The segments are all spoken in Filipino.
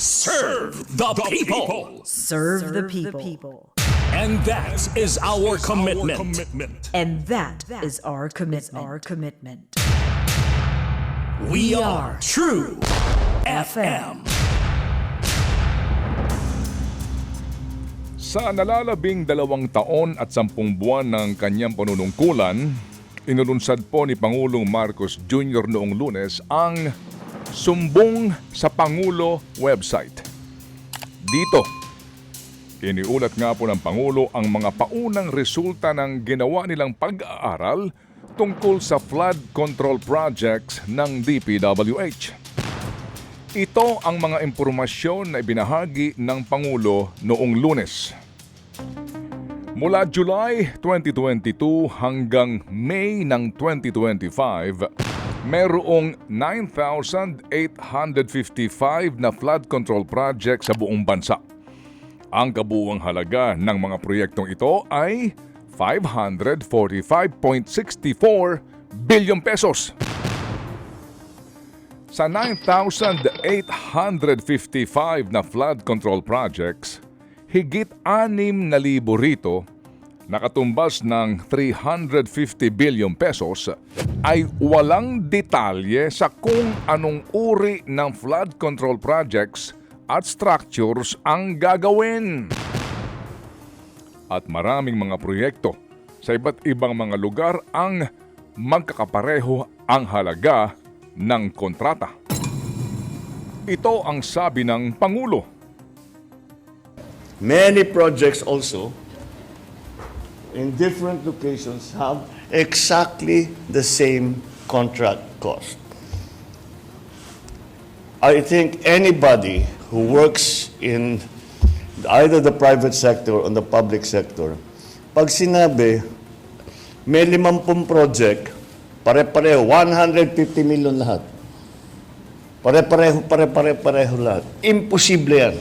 Serve the people. Serve the people. And that is our commitment. And that is our commitment. Our commitment. We are True FM. Sa nalalabing dalawang taon at sampung buwan ng kanyang panunungkulan, inulunsad po ni Pangulong Marcos Jr. noong lunes ang Sumbong sa Pangulo website. Dito, iniulat nga po ng Pangulo ang mga paunang resulta ng ginawa nilang pag-aaral tungkol sa flood control projects ng DPWH. Ito ang mga impormasyon na ibinahagi ng Pangulo noong lunes. Mula July 2022 hanggang May ng 2025, merong 9,855 na flood control project sa buong bansa. Ang kabuuang halaga ng mga proyektong ito ay 545.64 billion pesos. Sa 9,855 na flood control projects, higit 6,000 rito nakatumbas ng 350 billion pesos ay walang detalye sa kung anong uri ng flood control projects at structures ang gagawin. At maraming mga proyekto sa iba't ibang mga lugar ang magkakapareho ang halaga ng kontrata. Ito ang sabi ng Pangulo. Many projects also in different locations have exactly the same contract cost. I think anybody who works in either the private sector or the public sector, pag sinabi, may limampung project, pare-pareho, 150 million lahat. Pare-pareho, pare-pare-pareho lahat. Imposible yan.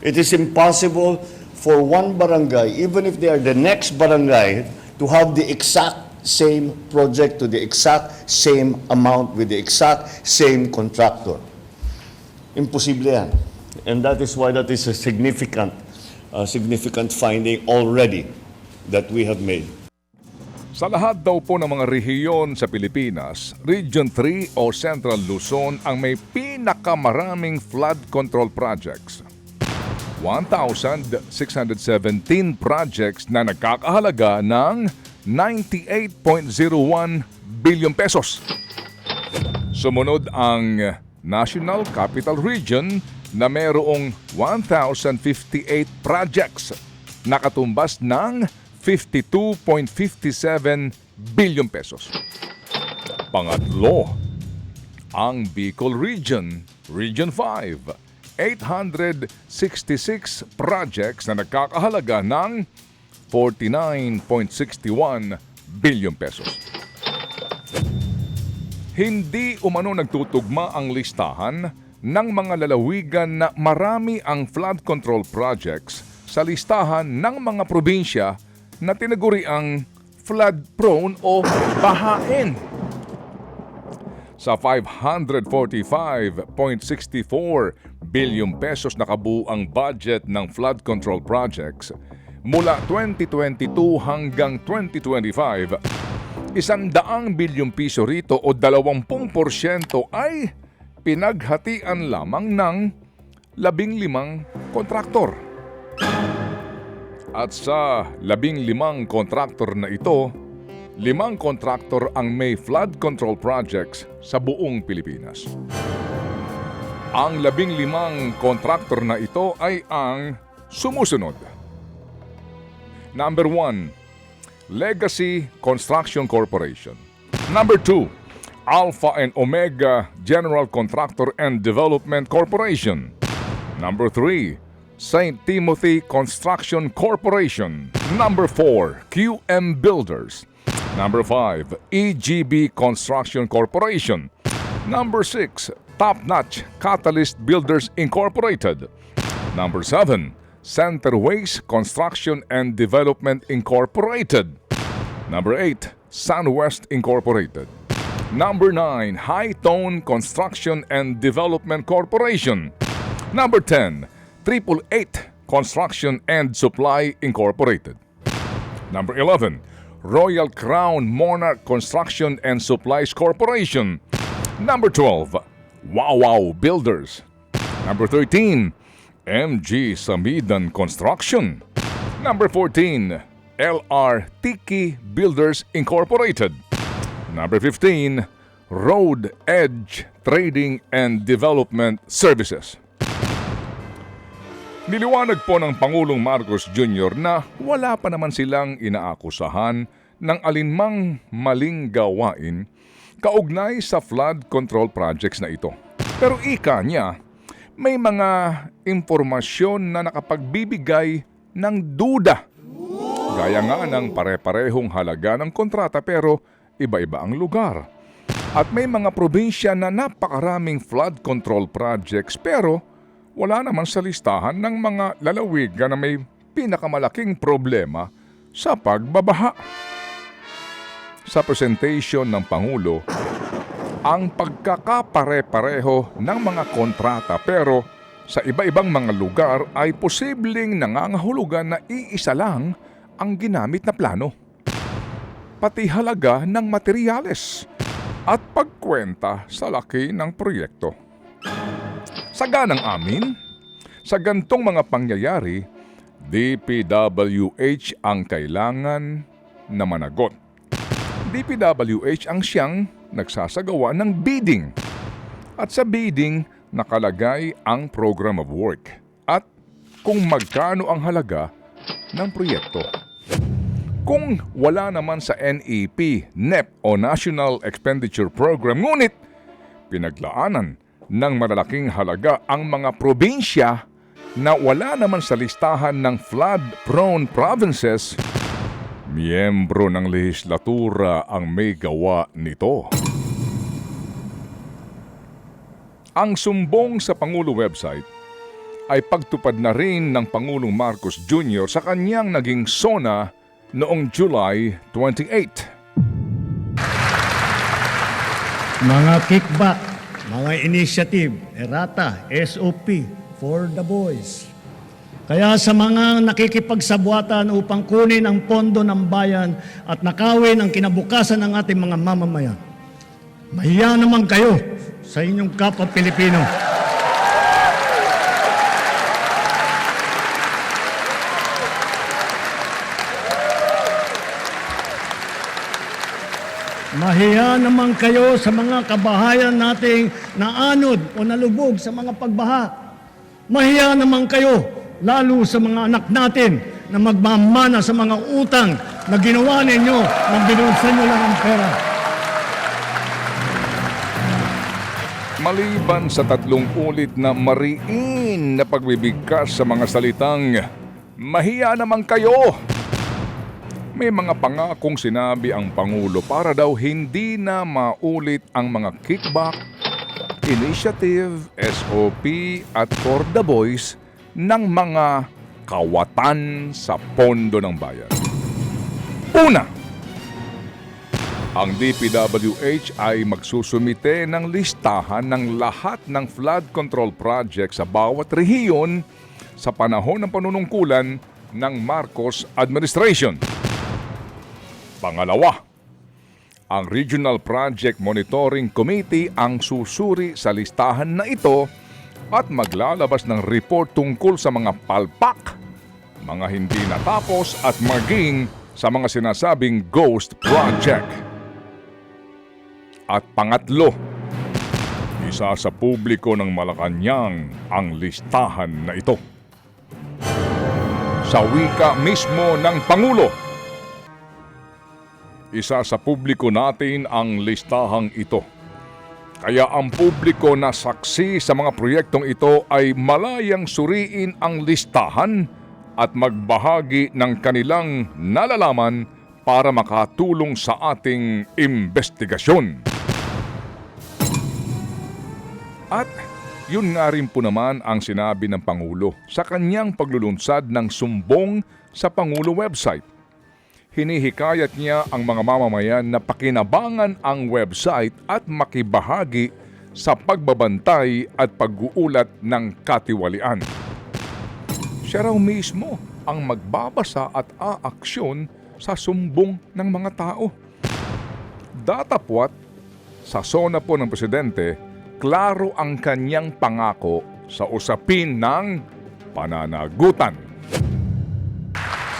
It is impossible for one barangay, even if they are the next barangay, to have the exact same project to the exact same amount with the exact same contractor. Imposible yan. And that is why that is a significant, uh, significant finding already that we have made. Sa lahat daw po ng mga rehiyon sa Pilipinas, Region 3 o Central Luzon ang may pinakamaraming flood control projects. 1,617 projects na nagkakahalaga ng 98.01 billion pesos. Sumunod ang National Capital Region na mayroong 1,058 projects na katumbas ng 52.57 billion pesos. Pangatlo, ang Bicol Region, Region 5, 866 projects na nagkakahalaga ng 49.61 billion pesos. Hindi umano nagtutugma ang listahan ng mga lalawigan na marami ang flood control projects sa listahan ng mga probinsya na tinaguri ang flood prone o bahain. Sa 545.64 billion pesos na kabuang budget ng flood control projects mula 2022 hanggang 2025, isang daang bilyong piso rito o 20% ay pinaghatian lamang ng labing limang kontraktor. At sa labing limang kontraktor na ito, limang kontraktor ang may flood control projects sa buong Pilipinas. Ang labing limang kontraktor na ito ay ang sumusunod. Number 1, Legacy Construction Corporation. Number 2, Alpha and Omega General Contractor and Development Corporation. Number 3, St. Timothy Construction Corporation. Number 4, QM Builders. Number 5, EGB Construction Corporation. Number 6, Top Notch Catalyst Builders Incorporated. Number 7, Center Centerways Construction and Development Incorporated. Number 8, Sunwest Incorporated. Number 9, High Tone Construction and Development Corporation. Number 10, 888 Construction and Supply Incorporated. Number 11, Royal Crown Monarch Construction and Supplies Corporation. Number 12, Wow Wow Builders. Number 13, MG Samidan Construction. Number 14, LR Tiki Builders Incorporated. Number 15, Road Edge Trading and Development Services. Niliwanag po ng Pangulong Marcos Jr. na wala pa naman silang inaakusahan ng alinmang maling gawain kaugnay sa flood control projects na ito. Pero ika niya, may mga impormasyon na nakapagbibigay ng duda. Gaya nga ng pare-parehong halaga ng kontrata pero iba-iba ang lugar. At may mga probinsya na napakaraming flood control projects pero wala naman sa listahan ng mga lalawigan na may pinakamalaking problema sa pagbabaha. Sa presentation ng Pangulo, ang pagkakapare-pareho ng mga kontrata pero sa iba-ibang mga lugar ay posibleng nangangahulugan na iisa lang ang ginamit na plano. Pati halaga ng materyales at pagkwenta sa laki ng proyekto. Sa ganang amin, sa gantong mga pangyayari, DPWH ang kailangan na managot. DPWH ang siyang nagsasagawa ng bidding. At sa bidding, nakalagay ang program of work at kung magkano ang halaga ng proyekto. Kung wala naman sa NEP, NEP o National Expenditure Program, ngunit pinaglaanan ng malalaking halaga ang mga probinsya na wala naman sa listahan ng flood-prone provinces, miyembro ng lehislatura ang may gawa nito. Ang sumbong sa Pangulo website ay pagtupad na rin ng Pangulong Marcos Jr. sa kanyang naging SONA noong July 28. Mga kickback, mga initiative, errata, SOP for the boys. Kaya sa mga nakikipagsabuatan upang kunin ang pondo ng bayan at nakawin ang kinabukasan ng ating mga mamamayan, mahiya naman kayo sa inyong kapwa Pilipino. Mahiya naman kayo sa mga kabahayan nating naanod o nalubog sa mga pagbaha. Mahiya naman kayo lalo sa mga anak natin na magmamana sa mga utang na ginawa ninyo nang binulsa nyo lang ang pera. Maliban sa tatlong ulit na mariin na pagbibigkas sa mga salitang Mahiya naman kayo! May mga pangakong sinabi ang Pangulo para daw hindi na maulit ang mga kickback, initiative, SOP at for the boys ng mga kawatan sa pondo ng bayan. Una, ang DPWH ay magsusumite ng listahan ng lahat ng flood control project sa bawat rehiyon sa panahon ng panunungkulan ng Marcos Administration. Pangalawa, ang Regional Project Monitoring Committee ang susuri sa listahan na ito at maglalabas ng report tungkol sa mga palpak, mga hindi natapos at maging sa mga sinasabing ghost project. At pangatlo, isa sa publiko ng Malacanang ang listahan na ito. Sa wika mismo ng Pangulo, isa sa publiko natin ang listahang ito. Kaya ang publiko na saksi sa mga proyektong ito ay malayang suriin ang listahan at magbahagi ng kanilang nalalaman para makatulong sa ating investigasyon. At yun nga rin po naman ang sinabi ng Pangulo sa kanyang paglulunsad ng sumbong sa Pangulo website. Hinihikayat niya ang mga mamamayan na pakinabangan ang website at makibahagi sa pagbabantay at pag-uulat ng katiwalian. Siya raw mismo ang magbabasa at aaksyon sa sumbong ng mga tao. Datapwat, sa sona po ng presidente, klaro ang kanyang pangako sa usapin ng pananagutan.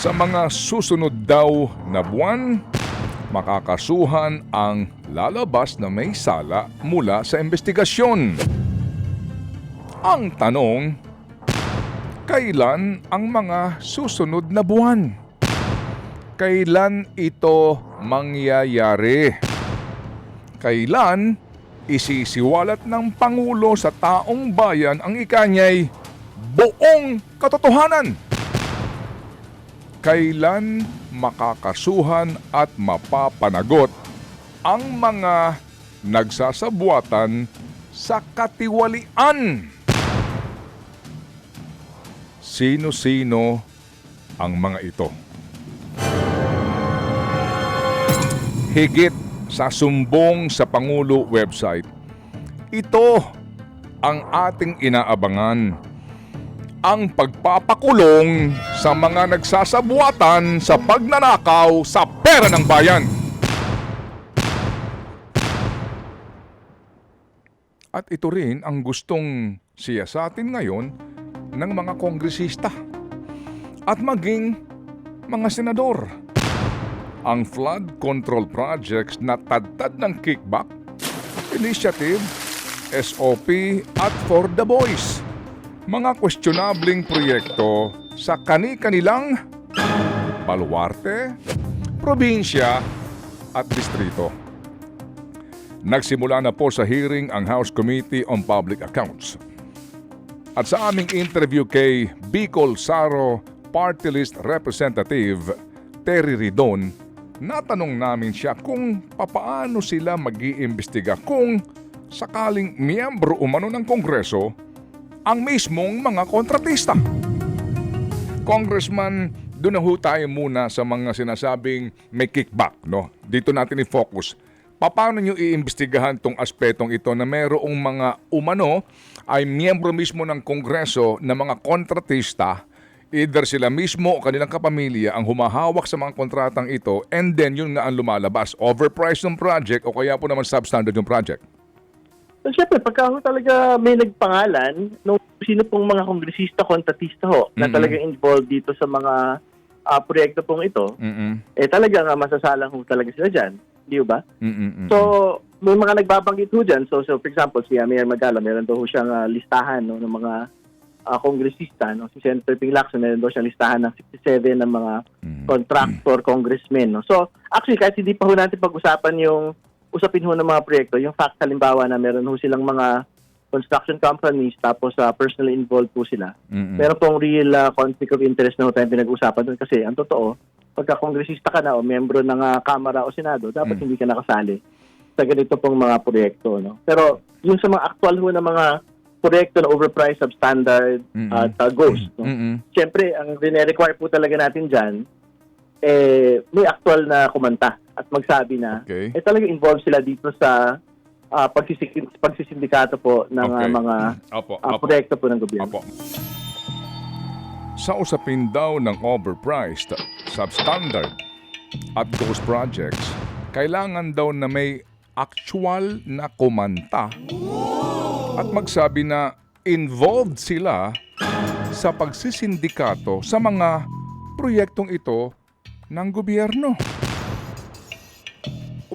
Sa mga susunod daw na buwan, makakasuhan ang lalabas na may sala mula sa investigasyon. Ang tanong, kailan ang mga susunod na buwan? Kailan ito mangyayari? Kailan isisiwalat ng Pangulo sa taong bayan ang ikanyay buong katotohanan? Kailan makakasuhan at mapapanagot ang mga nagsasabuatan sa katiwalian. Sino-sino ang mga ito? Higit sa sumbong sa Pangulo website, ito ang ating inaabangan ang pagpapakulong sa mga nagsasabuatan sa pagnanakaw sa pera ng bayan. At ito rin ang gustong siyasatin ngayon ng mga kongresista at maging mga senador. Ang flood control projects na tadtad ng kickback, initiative, SOP at for the boys mga questionabling proyekto sa kani-kanilang baluarte, probinsya at distrito. Nagsimula na po sa hearing ang House Committee on Public Accounts. At sa aming interview kay Bicol Saro Party List Representative Terry Ridon, natanong namin siya kung papaano sila mag-iimbestiga kung sakaling miyembro umano ng Kongreso ang mismong mga kontratista. Congressman, doon na ho tayo muna sa mga sinasabing may kickback. No? Dito natin i-focus. Paano nyo iimbestigahan tong aspetong ito na merong mga umano ay miyembro mismo ng Kongreso na mga kontratista Either sila mismo o kanilang kapamilya ang humahawak sa mga kontratang ito and then yun nga ang lumalabas. Overpriced ng project o kaya po naman substandard yung project. So, syempre, pagka ho talaga may nagpangalan, nung sino pong mga kongresista, kontratista ho, na Mm-mm. talagang involved dito sa mga ah, proyekto pong ito, Mm-mm. eh talaga nga masasalang ho talaga sila dyan. Di ba? Mm-mm. So, may mga nagbabanggit ho dyan. So, so for example, si uh, Mayor Magala, meron daw ho siyang ah, listahan no, ng mga ah, kongresista. No? Si Senator Ping Lacson, meron daw siyang listahan ng 67 ng mga Mm. contractor congressmen. No? So, actually, kahit hindi pa ho natin pag-usapan yung usapin ho ng mga proyekto, yung fact halimbawa na meron ho silang mga construction companies tapos sa personally involved po sila. Mm-mm. Meron pong real ah, conflict of interest na ho tayong pinag-usapan doon kasi ang totoo, pagka kongresista ka na o membro ng ah, Kamara o Senado, dapat Mm. hindi ka nakasali sa ganito pong mga proyekto. No? Pero yung sa mga actual ho na mga proyekto na overpriced, substandard, Mm-mm. at uh, ghost. No? Mm-mm. Siyempre, ang rene-require po talaga natin dyan, eh, may actual na kumanta at magsabi na, Okay. eh talaga involved sila dito sa ah, pagsisik- pagsisindikato po ng ah, Okay. mga Apo, ah, apo. proyekto po ng gobyerno. Apo. Sa usapin daw ng overpriced, substandard at ghost projects, kailangan daw na may actual na kumanta at magsabi na involved sila sa pagsisindikato sa mga proyektong ito ng gobyerno.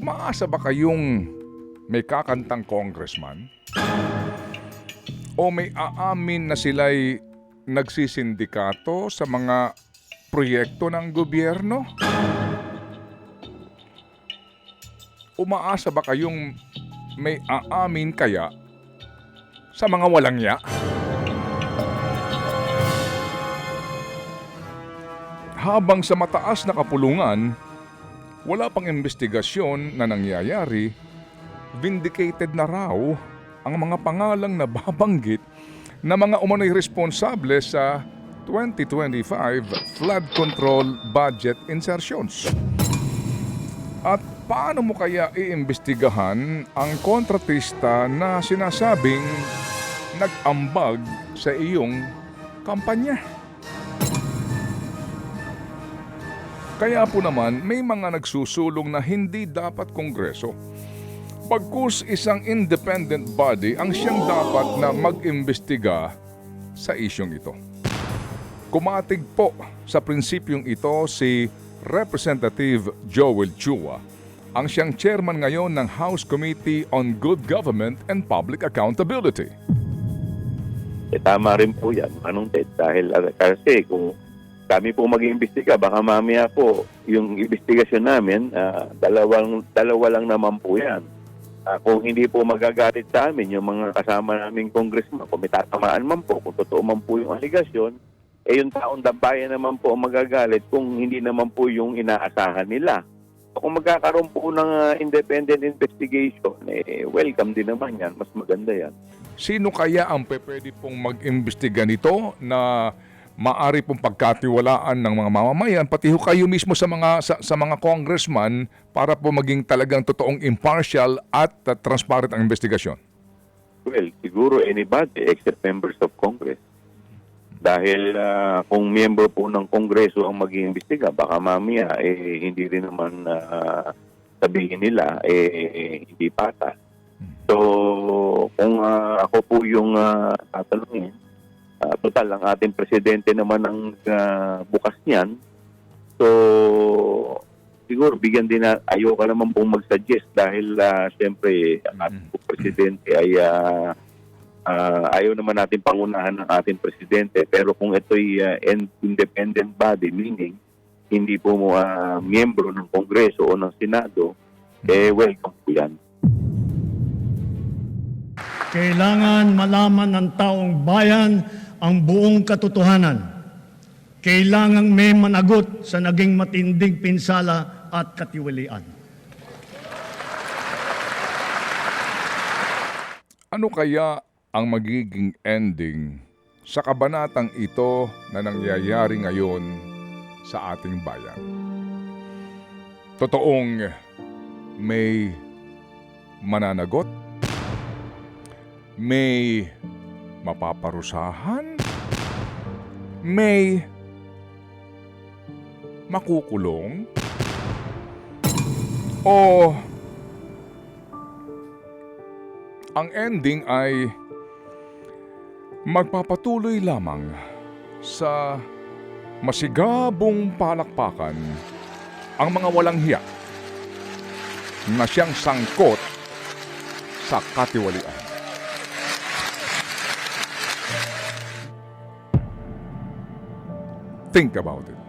Umaasa ba kayong may kakantang congressman o may aamin na sila'y nagsisindikato sa mga proyekto ng gobyerno? Umaasa ba kayong may aamin kaya sa mga walang ya? Habang sa mataas na kapulungan, wala pang investigasyon na nangyayari, vindicated na raw ang mga pangalang nababanggit na mga umano'y responsable sa 2025 flood control budget insertions. At paano mo kaya iimbestigahan ang kontratista na sinasabing nag-ambag sa iyong kampanya? Kaya po naman may mga nagsusulong na hindi dapat kongreso. Pagkus isang independent body ang siyang dapat na mag-imbestiga sa isyong ito. Kumatig po sa prinsipyong ito si Representative Joel Chua, ang siyang chairman ngayon ng House Committee on Good Government and Public Accountability. Eh, tama rin po yan, Manong Ted. Dahil ah, kasi kung kami po mag-iimbestiga, baka mamaya po yung investigasyon namin, ah, dalawang, dalawa lang naman po yan. Ah, kung hindi po magagalit sa amin yung mga kasama naming congressman, kung may tatamaan man po, kung totoo man po yung aligasyon, eh yung taong dambayan naman po magagalit kung hindi naman po yung inaasahan nila. Kung magkakaroon po ng ah, independent investigation, eh welcome din naman yan. Mas maganda yan. Sino kaya ang pwede pong mag-imbestiga nito na maari pong pagkatiwalaan ng mga mamamayan pati ho kayo mismo sa mga sa, sa mga congressman para po maging talagang totoong impartial at uh, transparent ang investigasyon. Well, siguro anybody except members of Congress. Dahil ah, kung miyembro po ng Kongreso ang mag-iimbestiga, baka mamaya eh, hindi rin naman ah, sabihin nila eh, hindi pata. So, kung ah, ako po yung uh, tatanungin, ah, total, ang ating presidente naman ang ah, bukas niyan. So, siguro bigyan din na ayoko naman pong mag-suggest dahil ah, siyempre ang ating po presidente ay ah, ah, ayaw naman natin pangunahan ng ating presidente pero kung ito'y in- independent body meaning hindi po mo ah, miyembro ng Kongreso o ng Senado eh welcome po yan. Kailangan malaman ng taong bayan ang buong katotohanan. Kailangang may managot sa naging matinding pinsala at katiwalian. Ano kaya ang magiging ending sa kabanatang ito na nangyayari ngayon sa ating bayan? Totoong may mananagot? May mapaparusahan? May makukulong? O ang ending ay magpapatuloy lamang sa masigabong palakpakan ang mga walang hiya na siyang sangkot sa katiwalian. Think about it.